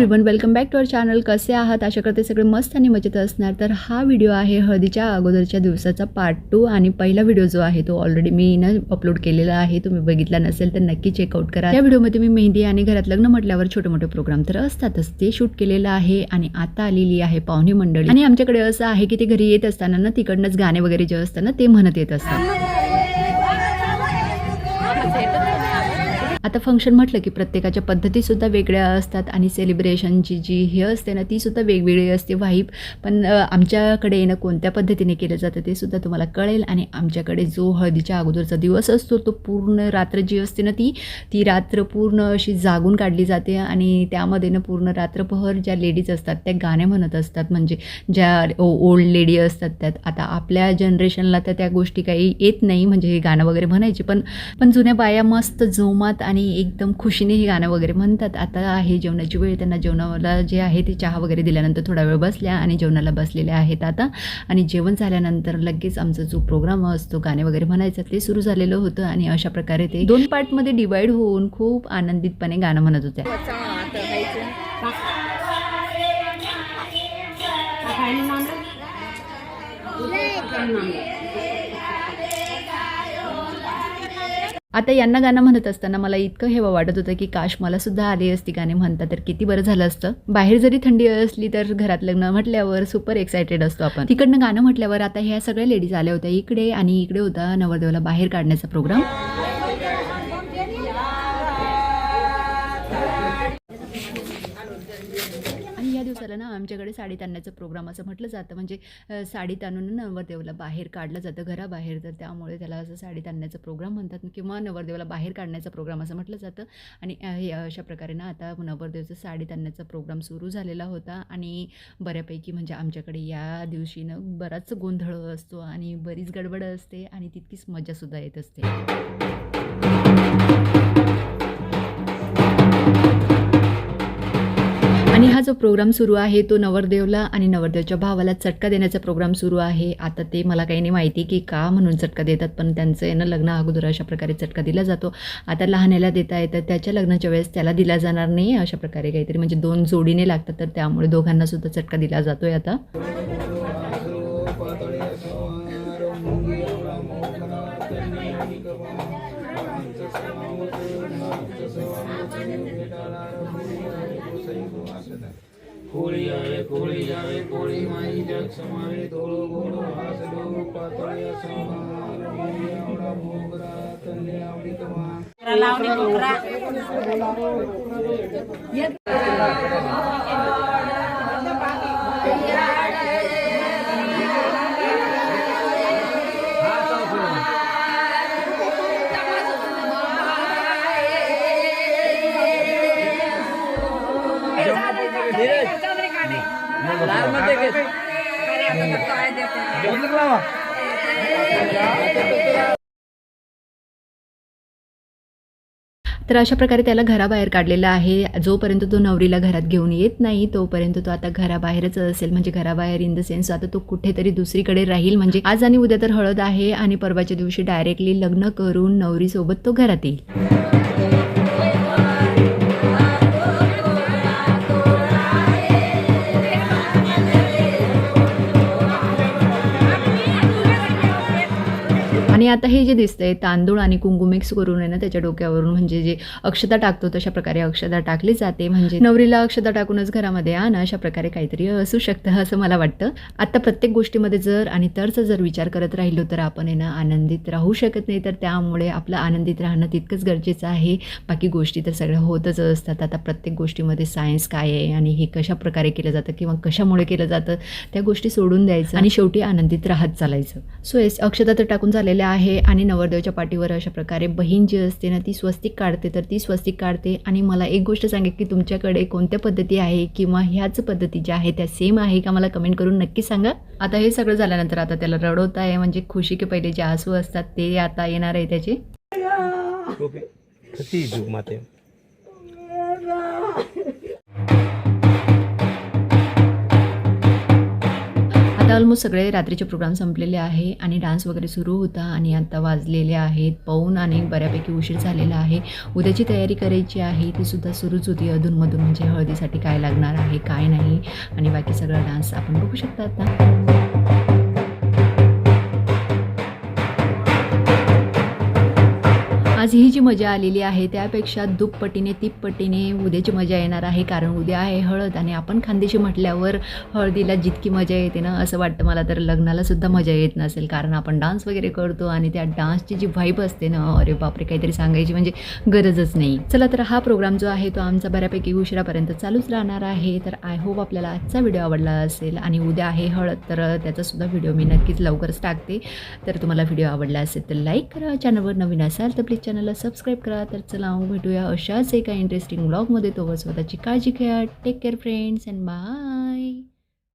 Everyone welcome back to our channel कसे आहात? अशा करते सगळे मस्त आणि मजेत असणार. तर हा व्हिडिओ आहे हळदीच्या अगोदरच्या दिवसाचा पार्ट टू आणि पहिला व्हिडिओ जो आहे तो ऑलरेडी मी ना अपलोड केलेला आहे. तुम्ही बघितला नसेल तर नक्की चेकआउट करा. या व्हिडिओमध्ये मी मेहंदी आणि घरात लग्न म्हटल्यावर छोटे मोठे प्रोग्राम तर असतातच ते शूट केलेलं आहे आणि आता आलेली आहे पाहुणे मंडळी. आणि आमच्याकडे असं आहे की ते घरी येत असताना ना तिकडनंच गाणे वगैरे जे असताना ते म्हणत येत असतात. आता फंक्शन म्हटलं की प्रत्येकाच्या पद्धतीसुद्धा वेगळ्या असतात आणि सेलिब्रेशनची जी हे असते ना तीसुद्धा वेगवेगळी असते व्हाईब पण आमच्याकडे येणं कोणत्या पद्धतीने केलं जातं ते सुद्धा तुम्हाला कळेल आणि आमच्याकडे जो हळदीच्या अगोदरचा दिवस असतो तो पूर्ण रात्र जी असते ना ती ती रात्र पूर्ण अशी जागून काढली जाते आणि त्यामध्ये ना पूर्ण रात्रभर ज्या लेडीज असतात त्या गाणे म्हणत असतात. म्हणजे ज्या ओल्ड लेडी असतात त्यात. आता आपल्या जनरेशनला तर त्या गोष्टी काही येत नाही म्हणजे हे गाणं वगैरे म्हणायची. पण पण जुन्या बाया मस्त जोमात आणि एकदम खुशीने हे गाणं वगैरे म्हणतात. आता आहे जेवणाची वेळ त्यांना जेवणाला जे आहे ते चहा वगैरे दिल्यानंतर थोडा वेळ बसल्या आणि जेवणाला बसलेल्या आहेत आता. आणि जेवण झाल्यानंतर लगेच आमचा जो प्रोग्राम असतो गाणे वगैरे म्हणायचं ते सुरू झालेलं होतं आणि अशा प्रकारे ते दोन पार्टमध्ये डिवाईड होऊन खूप आनंदितपणे गाणं म्हणत होत्या. आता यांना गाणं म्हणत असताना मला इतकं हेवा वाटत होतं की काश मला सुद्धा आली असती गाणे म्हणता तर किती बरं झालं असतं. बाहेर जरी थंडी असली तर घरात लग्न म्हटल्यावर सुपर एक्सायटेड असतो आपण. तिकडनं गाणं म्हटल्यावर आता ह्या सगळ्या लेडीज आल्या होत्या इकडे आणि इकडे होता नवरदेवाला बाहेर काढण्याचा प्रोग्राम या दिवसाला ना आमच्याकडे साडी ताणण्याचं प्रोग्राम असं म्हटलं जातं. म्हणजे साडी ताणून नवरदेवाला बाहेर काढलं जातं घराबाहेर. तर त्यामुळे त्याला असं साडी ताणण्याचा प्रोग्राम म्हणतात किंवा नवरदेवाला बाहेर काढण्याचा प्रोग्राम असं म्हटलं जातं. आणि हे अशा प्रकारे ना आता नवरदेवचं साडी ताणण्याचा प्रोग्राम सुरू झालेला होता. आणि बऱ्यापैकी म्हणजे आमच्याकडे या दिवशी ना बराच गोंधळ असतो आणि बरीच गडबड असते आणि तितकीच मजासुद्धा येत असते. आणि हा जो प्रोग्राम सुरू आहे तो नवरदेवला आणि नवरदेवच्या भावाला चटका देण्याचा प्रोग्राम सुरू आहे. आता ते मला काही नाही माहिती की का म्हणून चटका देतात पण त्यांचं आहे ना लग्न अगोदर अशा प्रकारे चटका दिला जातो. आता लहान्याला देता येतं त्याच्या लग्नाच्या वेळेस त्याला दिला जाणार नाही अशा प्रकारे काहीतरी. म्हणजे दोन जोडीने लागतात तर त्यामुळे दोघांना सुद्धा चटका दिला जातोय आता. हो आसत कोळी आहे कोळी जावे कोळी माई जग समारे धोळो घोडो हास डोळो पातळ्या संहार आवडा मोगरा तल्ले आवडी तमा लावणी कोकरा तर अशा प्रकारे त्याला घराबाहेर काढलेला आहे. जोपर्यंत तो नवरीला घरात घेऊन येत नाही तोपर्यंत तो आता घराबाहेरच असेल. म्हणजे घराबाहेर इन द सेन्स आता तो कुठेतरी दुसरीकडे राहील. म्हणजे आज आणि उद्या तर हळद आहे आणि परवाच्या दिवशी डायरेक्टली लग्न करून नवरीसोबत तो घरात येईल. आणि आता हे जे दिसतंय तांदूळ आणि कुंकू मिक्स करून आहे ना त्याच्या डोक्यावरून म्हणजे जे अक्षता टाकतो तशा प्रकारे अक्षता टाकली जाते. म्हणजे नवरीला अक्षता टाकूनच घरामध्ये आणा अशा प्रकारे काहीतरी असू शकतं असं मला वाटतं. आता प्रत्येक गोष्टीमध्ये जर आणि तरचा जर विचार करत राहिलो तर आपण आहे ना आनंदित राहू शकत नाही. तर त्यामुळे आपलं आनंदित राहणं तितकंच गरजेचं आहे. बाकी गोष्टी तर सगळ्या होतच असतात. आता प्रत्येक गोष्टीमध्ये सायन्स काय आहे आणि हे कशा प्रकारे केलं जातं किंवा कशामुळे केलं जातं त्या गोष्टी सोडून द्यायचं आणि शेवटी आनंदित राहत चालायचं. सो येस अक्षता तर टाकून झालेल्या आहे आणि नवरदेवच्या पाठीवर अशा प्रकारे बहीण जी असते ना ती स्वस्तिक काढते. तर ती स्वस्तिक काढते. आणि मला एक गोष्ट सांगेल की तुमच्याकडे कोणत्या पद्धती आहे किंवा ह्याच पद्धती ज्या आहे त्या सेम आहे का? मला कमेंट करून नक्की सांगा. आता हे सगळं झाल्यानंतर आता त्याला रडवत आहे म्हणजे खुशी की पहिले जे आसू असतात ते आता येणार आहे त्याचे. ટોપી आता ऑलमोस्ट सगळे रात्रीचे प्रोग्राम संपलेले आहे आणि डान्स वगैरे सुरू होता आणि आता वाजलेले आहेत. पाऊन आणि बऱ्यापैकी उशीर झालेला आहे. उद्याची तयारी करायची आहे ती सुद्धा सुरूच होती. अधूनमधून म्हणजे हळदीसाठी काय लागणार आहे काय नाही. आणि बाकी सगळा डान्स आपण बघू शकता आता. आज ही जी मजा आलेली आहे त्यापेक्षा दुप्पटीने तिप्पटीने उद्याची मजा येणार आहे. कारण उद्या आहे हळद आणि आपण खानदेशी म्हटल्यावर हळदीला जितकी मजा येते ना असं वाटतं मला. तर लग्नालासुद्धा मजा येत नसेल. कारण आपण डान्स वगैरे करतो आणि त्या डान्सची जी व्हाईब असते ना अरे बापरे काहीतरी सांगायची म्हणजे गरजच नाही. चला तर हा प्रोग्राम जो आहे तो आमचा बऱ्यापैकी उशिरापर्यंत चालूच राहणार आहे. तर आय होप आपल्याला आजचा व्हिडिओ आवडला असेल आणि उद्या आहे हळद तर त्याचासुद्धा व्हिडिओ मी नक्कीच लवकरच टाकते. तर तुम्हाला व्हिडिओ आवडला असेल तर लाईक करा. चॅनलवर नवीन असाल तर प्लीज चॅनलला सबस्क्राईब करा तर चला मग भेटूया अशाच एका इंटरेस्टिंग ब्लॉगमध्ये तो स्वतःची काळजी घ्या. Take care friends and bye